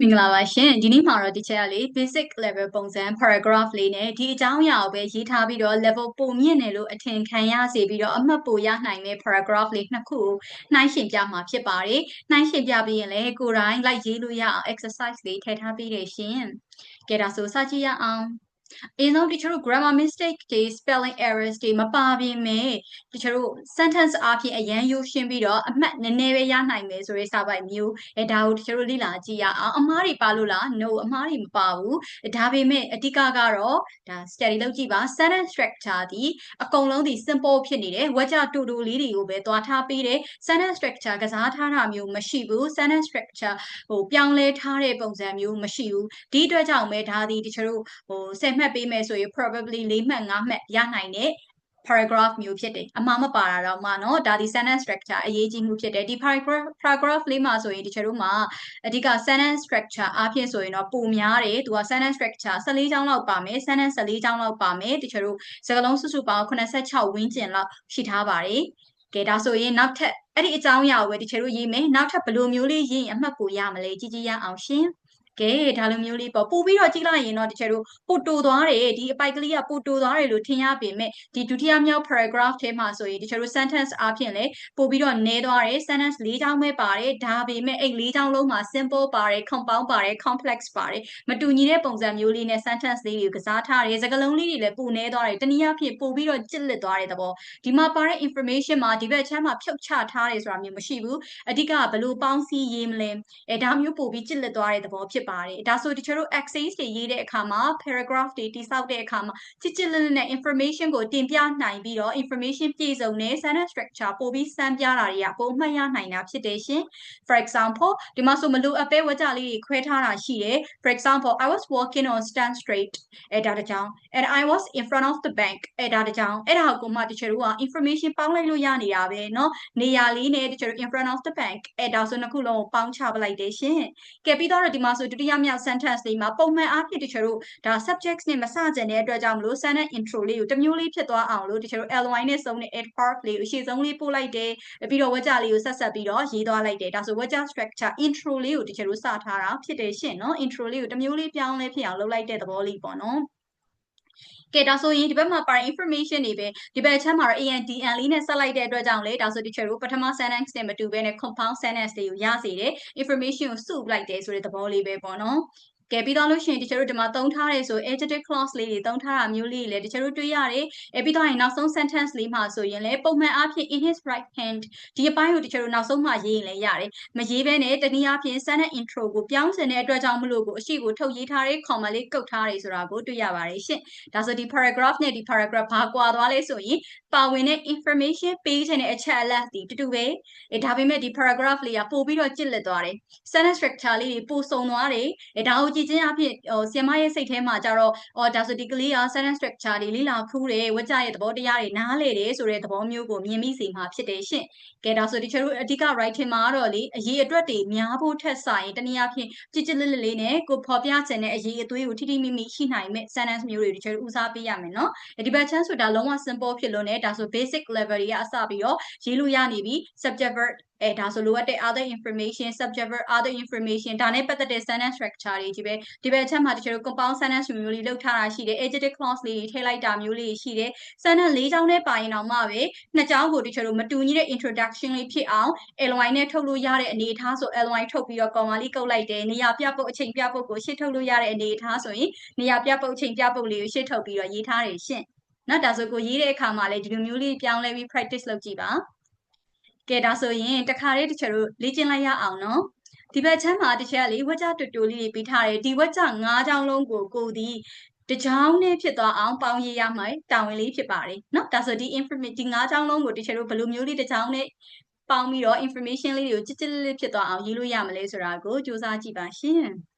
မင်္ဂလာပါရှင်ဒီနေ့မှာတော့ဒီချက်ကလေ basic level ပုံစံ paragraph လေးနဲ့ဒီအကြောင်းအရာကိုပဲရေးထားပြီးတော့ level ပုံမြင့်တယ်လို့အထင်ခံရစေပြီးတော့အမှတ်ပိုရနိုင်တဲ့ paragraph လေးနှစ်ခုကိုနှိုင်းယှဉ်ပြမှာဖြစ်ပါတယ်နှိုင်းယှဉ်ပြပြီးရင်လည်းကိုယ်တိုင်လိုက်ရေးလို့ရအောင် exercise လေးထည့်ထားပြီးတယ်ရှင်ကဲဒါဆိုစကြည့်ရအောင် အရင်ဆုံးတချို့ grammar mistake တွေ spelling errors တွေမပါပြင်မဲ့တချို့ sentence အပြင်အရန်ရိုးရှင်းပြီးတော့အမှတ်နည်းနည်းပဲရနိုင်မယ်ဆိုတဲ့စာပိုက်မျိုးအဲဒါကိုတချို့လေ့လာကြည့်ရအောင်အမားတွေပါလို့လား no အမားတွေမပါဘူးဒါပေမဲ့အဓိကကတော့ဒါ study လုပ်ကြည့်ပါ sentence structure ဒီအကုန်လုံးဒီ simple ဖြစ်နေတယ်ဝကြတူတူလေးတွေကိုပဲတွားထားပေးတယ် sentence structure ကစားထားတာမျိုးမရှိဘူး sentence structure ဟိုပြောင်းလဲထားတဲ့ပုံစံမျိုးမရှိဘူးဒီအတွက်ကြောင့်ပဲဒါဒီတချို့ဟို10မှတ်ပေးမယ်ဆိုရင် probably 4မှတ်5မှတ်ရနိုင်တဲ့ paragraph မျိုးဖြစ်တယ်အမှားမပါတာတော့မှเนาะဒါဒီ sentence structure အရေးကြီးမှုဖြစ်တယ်ဒီ paragraph paragraph လေးမှာဆိုရင်ဒီချက်တို့မှာအဓိက sentence structure အားဖြင့်ဆိုရင်တော့ပုံများတယ်သူက sentence structure 14ချောင်းလောက်ပါမယ် sentence 14ချောင်းလောက်ပါမယ်ဒီချက်တို့စကားလုံးစုစုပေါင်း86ဝန်းကျင်လောက်ရှိထားပါတယ်ကဲဒါဆိုရင်နောက်ထပ်အဲ့ဒီအကြောင်းအရာကိုပဲဒီချက်တို့ရေးမယ်နောက်ထပ်ဘယ်လိုမျိုးလေးရေးရင်အမှတ်ကိုရမလဲကြည့်ကြည့်ရအောင်ရှင် ကဲဒါလိုမျိုးလေးပေါ့ပို့ပြီးတော့ကြည့်လိုက်ရင်တော့တချို့ပို့တိုသွားတယ်ဒီအပိုက်ကလေးကပို့တိုသွားတယ်လို့ထင်ရပေမဲ့ဒီဒုတိယမြောက် paragraph ထဲမှာဆိုရင်တချို့ sentence အပြင်လေပို့ပြီးတော့နည်းသွားတယ် sentence ၄ချောင်းပဲပါတယ်ဒါပေမဲ့အဲ့၄ချောင်းလုံးမှာ simple ပါတယ် compound ပါတယ် complex ပါတယ်မတူညီတဲ့ပုံစံမျိုးလေးနဲ့ sentence လေးတွေကိုကစားထားတယ်စကားလုံးလေးတွေလည်းပို့နည်းသွားတယ်တနည်းအားဖြင့်ပို့ပြီးတော့ကြစ်လက်သွားတဲ့သဘောဒီမှာပါတဲ့ information မှာဒီဘက်ချမ်းမှာဖြုတ်ချထားတယ်ဆိုတာမျိုးမရှိဘူးအဓိကဘယ်လိုပေါင်းစည်းရေးမလဲအဲဒါမျိုးပို့ပြီးကြစ်လက်သွားတဲ့သဘောဖြစ်ပါတယ်ဒါဆိုတချို့တို့ essays တွေရေးတဲ့အခါမှာ paragraph တွေတိစောက်တဲ့အခါမှာချစ်ချစ်လလနဲ့ information ကိုတင်ပြနိုင်ပြီးတော့ information ပြည့်စုံတဲ့ sentence structure ပို့ပြီးစမ်းပြတာတွေကပုံမှတ်ရနိုင်တာဖြစ်တယ်ရှင် for example ဒီမှာဆိုမလိုအပ်ပဲဝကြလေးတွေခွဲထားတာရှိတယ် for example I was walking on stand straight အဲဒါတကြောင် and I was in front of the bank အဲဒါတကြောင်အဲ့ဒါကိုမှတချို့တို့က information ပေါင်းလိုက်လို့ရနေတာပဲเนาะနေရာလေးနဲ့တချို့ in front of the bank အဲဒါဆိုနှစ်ခုလုံးကိုပေါင်းချပလိုက်တယ်ရှင်ကဲပြီးတော့ဒီမှာဆိုဒု ီတိယမြောက် sentence လေးမှာပုံမှန်အားဖြင့်တချို့တို့ဒါ subjects နဲ့မစကြတဲ့အတွက်ကြောင့်မလို့ sentence intro လေးကိုတစ်မျိုးလေးဖြစ်သွားအောင်လို့တချို့တို့ ly နဲ့စုံတဲ့ add part လေးကိုအရှိဆုံးလေးပို့လိုက်တယ်ပြီးတော့ဝကြလေးကိုဆက်ဆက်ပြီးတော့ရေးသွားလိုက်တယ်ဒါဆိုဝကြ structure intro လေးကိုတချို့တို့စထားတာဖြစ်တယ်ရှင့်နော် intro လေးကိုတစ်မျိုးလေးပြောင်းလဲဖြစ်အောင်လုပ်လိုက်တဲ့သဘောလေးပေါ့နော် ကဲဒါဆိုရင်ဒီဘက်မှာပါ information တွေပဲဒီဘက်ချမ်းမှာတော့ ANDN လေးနဲ့ဆက်လိုက်တဲ့အတွက်ကြောင့်လေဒါဆိုဒီချက်ကိုပထမ sentence နဲ့မတူဘဲနဲ့ compound sentence တွေကိုရစေတယ် information ကိုစုလိုက်တယ်ဆိုတဲ့သဘောလေးပဲပေါ့နော် ကဲပြီးတော့လို့ရှိရင်တချို့တို့ဒီမှာသုံးထားတယ်ဆို adjective clause လေးတွေသုံးထားတာမျိုးလေးတွေလည်းတချို့တို့တွေ့ရတယ်။အဲပြီးတော့ရင်နောက်ဆုံး sentence လေးမှာဆိုရင်လည်းပုံမှန်အားဖြင့် in his right hand ဒီအပိုင်းကိုတချို့တို့နောက်ဆုံးမှရေးရင်လည်းရတယ်။မရေးဘဲနဲ့တနည်းအားဖြင့် sentence intro ကိုပြောင်းစင်တဲ့အတွက်ကြောင့်မလို့ကိုအရှိကိုထုတ်ရေးထားတဲ့ comma လေးကုတ်ထားတယ်ဆိုတာကိုတွေ့ရပါတယ်ရှင့်။ဒါဆိုဒီ paragraph နဲ့ဒီ paragraph ဘာကွာသွားလဲဆိုရင်ပါဝင်တဲ့ information ပေးခြင်းတဲ့အချက်အလက်ဒီတူတူပဲ။အဲဒါပေမဲ့ဒီ paragraph လေးကပို့ပြီးတော့ကြစ်လက်သွားတယ်။ sentence structure လေးတွေပို့ဆုံသွားတယ်။အဲဒါကိုကြည့်ချင်းအဖြစ်ဟိုဆီယမရဲ့စိတ်ထဲမှာကြတော့အော်ဒါဆိုဒီကလေးက sentence structure တွေလေ့လာခူးတယ်ဝကြရဲ့သဘောတရားတွေနားလေတယ်ဆိုတဲ့သဘောမျိုးကိုမြင်မိစေမှာဖြစ်တယ်ရှင့်ကဲဒါဆိုဒီချေတို့အဓိက writing မှာတော့လေအရေးအတွက်တွေများဖို့ထက်ဆိုင်တနည်းအားဖြင့်ကြည်ကြည်လစ်လစ်လေးနဲ့ကိုဖော်ပြချင်တဲ့အရေးအသွေးကိုထိထိမိမိရှိနိုင်မဲ့ sentence မျိုးတွေဒီချေတို့ဦးစားပေးရမယ်နော်ဒီဘက်ချမ်းဆိုတာလုံးဝ simple ဖြစ်လို့ ਨੇ ဒါဆို basic level တွေကအစပြီးတော့ရေးလို့ရနေပြီ subject verb အဲဒါဆိုလိုအပ်တဲ့ other information subject verb other information ဒါနဲ့ပတ်သက်တဲ့ sentence structure တွေကြီးပဲဒီဘက်အချက်မှာတချို့ compound sentence မျိုးလေးလောက်ထားတာရှိတယ် adjective clause လေးထည့်လိုက်တာမျိုးလေးရှိတယ် sentence ၄ချောင်းနဲ့ပါရင်တော့မှပဲနှစ်ချောင်းကိုတချို့မတူညီတဲ့ introduction လေးဖြစ်အောင် ly နဲ့ထုတ်လို့ရတဲ့အနေအထားဆို ly ထုတ်ပြီးတော့ comma လေးကုတ်လိုက်တယ်နေရာပြပုတ်အချိန်ပြပုတ်ကိုရှေ့ထုတ်လို့ရတဲ့အနေအထားဆိုရင်နေရာပြပုတ်အချိန်ပြပုတ်လေးကိုရှေ့ထုတ်ပြီးတော့ရေးထားတယ်ရှင့်နော်ဒါဆိုကိုရေးတဲ့အခါမှာလည်းဒီလိုမျိုးလေးပြောင်းလဲပြီး practice လုပ်ကြည့်ပါ ကဲဒါဆိုရင်တခါလေးတချို့တို့လေ့ကျင့်လိုက်ရအောင်နော်ဒီဘက်ချမ်းမှာတချို့လေးဝက်ကြတူတူလေးတွေပြီးထားတယ်ဒီဝက်ကြ၅ချောင်းလုံးကိုကိုဒီတကြောင်းနဲ့ဖြစ်သွားအောင်ပေါင်းရေးရမှာတာဝန်လေးဖြစ်ပါတယ်เนาะဒါဆိုဒီ information ဒီ၅ချောင်းလုံးကိုတချို့တို့ဘယ်လိုမျိုးလေးတကြောင်းနဲ့ပေါင်းပြီးတော့ information လေးတွေကိုကြစ်ကြစ်လေးဖြစ်သွားအောင်ရေးလို့ရမလဲဆိုတာကိုစူးစမ်းကြည့်ပါရှင်။